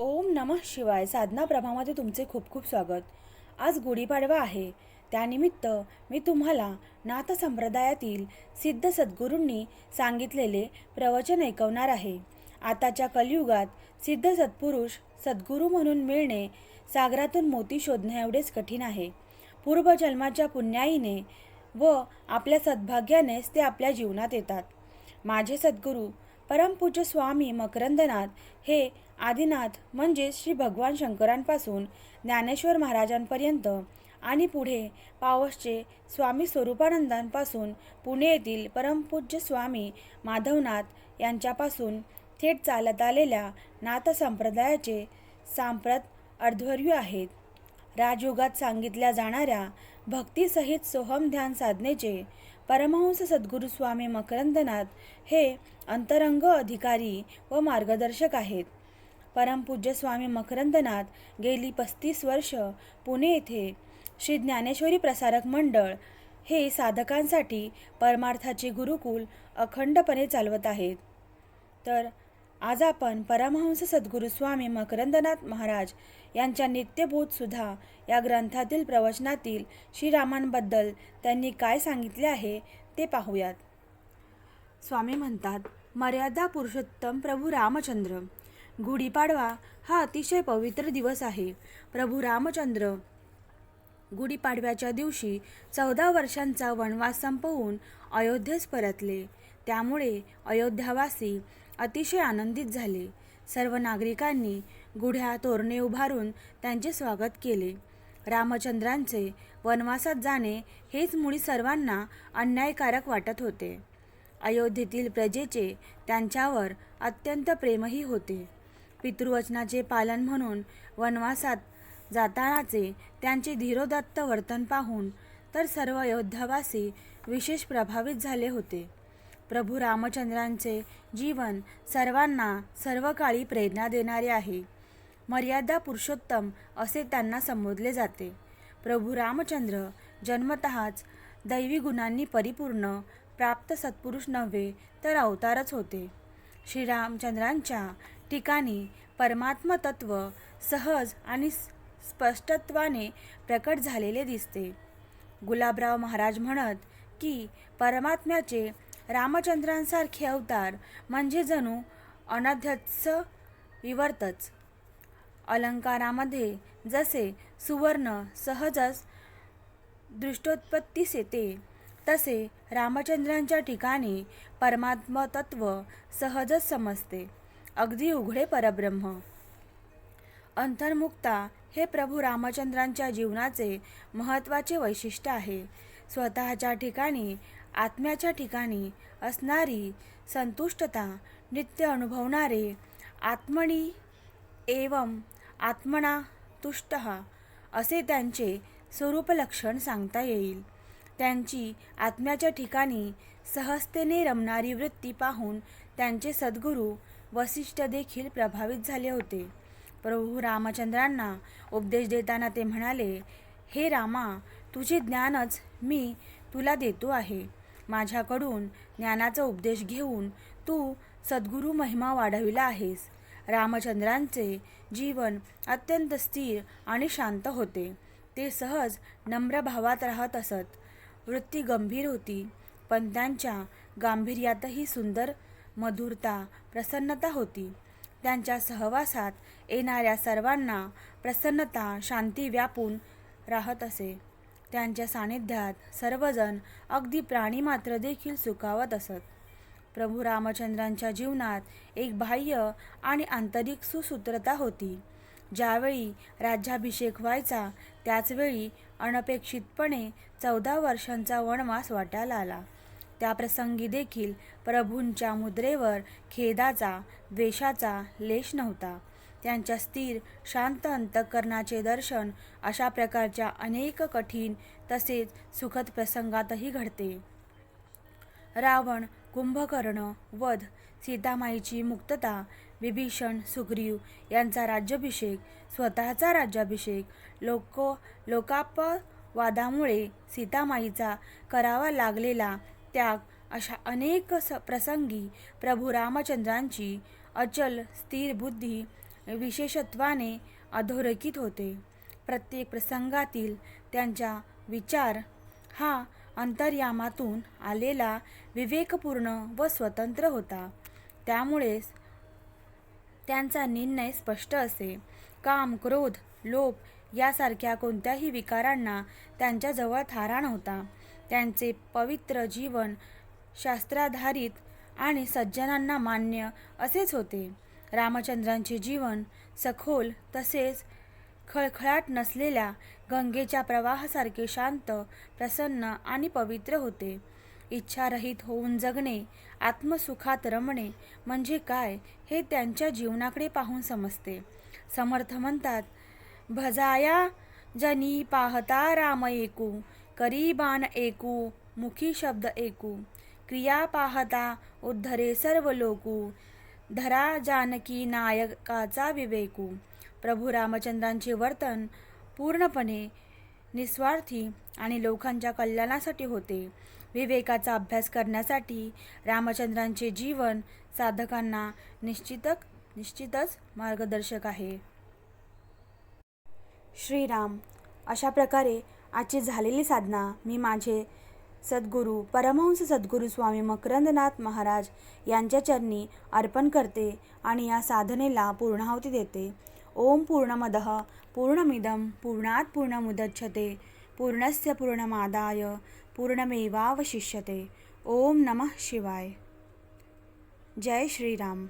ओम नमः शिवाय साधना प्रभामध्ये तुमचे खूप खूप स्वागत. आज गुढीपाडवा आहे. त्यानिमित्त मी तुम्हाला नाथ संप्रदायातील सिद्ध सद्गुरूंनी सांगितलेले प्रवचन ऐकवणार आहे. आताच्या कलियुगात सिद्ध सत्पुरुष सद्गुरू म्हणून मिळणे सागरातून मोती शोधणे एवढेच कठीण आहे. पूर्वजन्माच्या पुण्याईने व आपल्या सद्भाग्यानेच ते आपल्या जीवनात येतात. माझे सद्गुरू परमपूज्य स्वामी मकरंदनाथ हे आदिनाथ म्हणजेच श्री भगवान शंकरांपासून ज्ञानेश्वर महाराजांपर्यंत आणि पुढे पावसचे स्वामी स्वरूपानंदांपासून पुणे येथील परमपूज्य स्वामी माधवनाथ यांच्यापासून थेट चालत आलेल्या नाथ संप्रदायाचे सांप्रत अर्ध्वर्यू आहेत. राजयोगात सांगितल्या जाणाऱ्या भक्तीसहित सोहम ध्यान साधनेचे परमहंस सद्गुरू स्वामी मकरंदनाथ हे अंतरंग अधिकारी व मार्गदर्शक आहेत. परमपूज्य स्वामी मकरंदनाथ गेली पस्तीस वर्ष पुणे येथे. श्री ज्ञानेश्वरी प्रसारक मंडळ हे साधकांसाठी परमार्थाचे गुरुकुल अखंडपणे चालवत आहेत. तर आज आपण परमहंस सद्गुरू स्वामी मकरंदनाथ महाराज यांच्या नित्यबोधसुद्धा या ग्रंथातील प्रवचनातील श्रीरामांबद्दल त्यांनी काय सांगितले आहे ते पाहूयात. स्वामी म्हणतात मर्यादा पुरुषोत्तम प्रभू रामचंद्र. गुढीपाडवा हा अतिशय पवित्र दिवस आहे. प्रभू रामचंद्र गुढीपाडव्याच्या दिवशी चौदा वर्षांचा वनवास संपवून अयोध्येस परतले. त्यामुळे अयोध्यावासी अतिशय आनंदित झाले. सर्व नागरिकांनी गुढ्या तोरणे उभारून त्यांचे स्वागत केले. रामचंद्रांचे वनवासात जाणे हेच मुळी सर्वांना अन्यायकारक वाटत होते. अयोध्येतील प्रजेचे त्यांच्यावर अत्यंत प्रेमही होते. पितृवचनाचे पालन म्हणून वनवासात जातानाचे त्यांचे धीरोदत्त वर्तन पाहून तर सर्व योद्धावासी विशेष प्रभावित झाले होते. प्रभू रामचंद्रांचे जीवन सर्वांना सर्व काळी प्रेरणा देणारे आहे. मर्यादा पुरुषोत्तम असे त्यांना संबोधले जाते. प्रभू रामचंद्र जन्मतःच दैवी गुणांनी परिपूर्ण प्राप्त सत्पुरुष नव्हे तर अवतारच होते. श्रीरामचंद्रांच्या ठिकाणी परमात्मतत्व सहज आणि स्पष्टत्वाने प्रकट झालेले दिसते. गुलाबराव महाराज म्हणत की परमात्म्याचे रामचंद्रांसारखे अवतार म्हणजे जणू अनध्यत्स विवर्तच. अलंकारामध्ये जसे सुवर्ण सहजच दृष्टोत्पत्तीस येते तसे रामचंद्रांच्या ठिकाणी परमात्मतत्व सहजच समजते. अगदी उघडे परब्रह्म. अंतर्मुक्ता हे प्रभू रामचंद्रांच्या जीवनाचे महत्त्वाचे वैशिष्ट्य आहे. स्वतःच्या ठिकाणी आत्म्याच्या ठिकाणी असणारी संतुष्टता नित्य अनुभवणारे आत्मनी एवं आत्मना तुष्ट असे त्यांचे स्वरूपलक्षण सांगता येईल. त्यांची आत्म्याच्या ठिकाणी सहजतेने रमणारी वृत्ती पाहून त्यांचे सद्गुरू वसिष्ठ देखील प्रभावित झाले होते. प्रभू रामचंद्रांना उपदेश देताना ते म्हणाले हे रामा तुझे ज्ञानच मी तुला देतो आहे. माझ्याकडून ज्ञानाचा उपदेश घेऊन तू सद्गुरू महिमा वाढविला आहेस. रामचंद्रांचे जीवन अत्यंत स्थिर आणि शांत होते. ते सहज नम्र भावात राहत असत. वृत्ती गंभीर होती पण त्यांच्या गांभीर्यातही सुंदर मधुरता प्रसन्नता होती. त्यांच्या सहवासात येणाऱ्या सर्वांना प्रसन्नता शांती व्यापून राहत असे. त्यांच्या सानिध्यात सर्वजण अगदी प्राणी मात्र देखील सुखावत असत. प्रभू रामचंद्रांच्या जीवनात एक बाह्य आणि आंतरिक सुसूत्रता होती. ज्यावेळी राज्याभिषेक व्हायचा त्याचवेळी अनपेक्षितपणे चौदा वर्षांचा वनवास वाटायला आला. त्या प्रसंगी देखील प्रभूंच्या मुद्रेवर खेदाचा द्वेषाचा लेश नव्हता. त्यांच्या स्थिर शांत अंतकरणाचे दर्शन अशा प्रकारच्या अनेक कठीण तसेच सुखद प्रसंगातही घडते. रावण कुंभकर्ण वध सीतामाईची मुक्तता विभीषण सुग्रीव यांचा राज्याभिषेक स्वतःचा राज्याभिषेक लोको लोकापवादामुळे सीतामाईचा करावा लागलेला त्याग अशा अनेक स प्रसंगी प्रभू रामचंद्रांची अचल स्थिर बुद्धी विशेषत्वाने अधोरेखित होते. प्रत्येक प्रसंगातील त्यांचा विचार हा अंतर्यामातून आलेला विवेकपूर्ण व स्वतंत्र होता. त्यामुळेच त्यांचा निर्णय स्पष्ट असे. काम क्रोध लोभ यासारख्या कोणत्याही विकारांना त्यांच्याजवळ थारा नव्हता. त्यांचे पवित्र जीवन शास्त्राधारित आणि सज्जनांना मान्य असेच होते. रामचंद्रांचे जीवन सखोल तसेच खळखळाट नसलेल्या गंगेच्या प्रवाहासारखे शांत प्रसन्न आणि पवित्र होते. इच्छारहित होऊन जगणे आत्मसुखात रमणे म्हणजे काय हे त्यांच्या जीवनाकडे पाहून समजते. समर्थ म्हणतात भजाया जनी पाहता राम एकू करीबान एकू मुखी शब्द एकू क्रिया पाहता उद्धरे सर्व लोकू धरा जानकी नायकाचा विवेकू प्रभू रामचंद्रांचे वर्तन पूर्णपणे निस्वार्थी आणि लोकांच्या कल्याणासाठी होते. विवेकाचा अभ्यास करण्यासाठी रामचंद्रांचे जीवन साधकांना निश्चितक निश्चितच मार्गदर्शक आहे. श्रीराम अशा प्रकारे आजची झालेली साधना मी माझे सद्गुरू परमहंस सद्गुरू स्वामी मकरंदनाथ महाराज यांच्या चरणी अर्पण करते आणि या साधनेला पूर्णाहुती देते. ओम पूर्णमदः पूर्णमिदं पूर्णात पूर्णमुदच्छते पूर्णस्य पूर्णमादाय पूर्णमेवावशिष्यते. ओम नमः शिवाय. जय श्रीराम.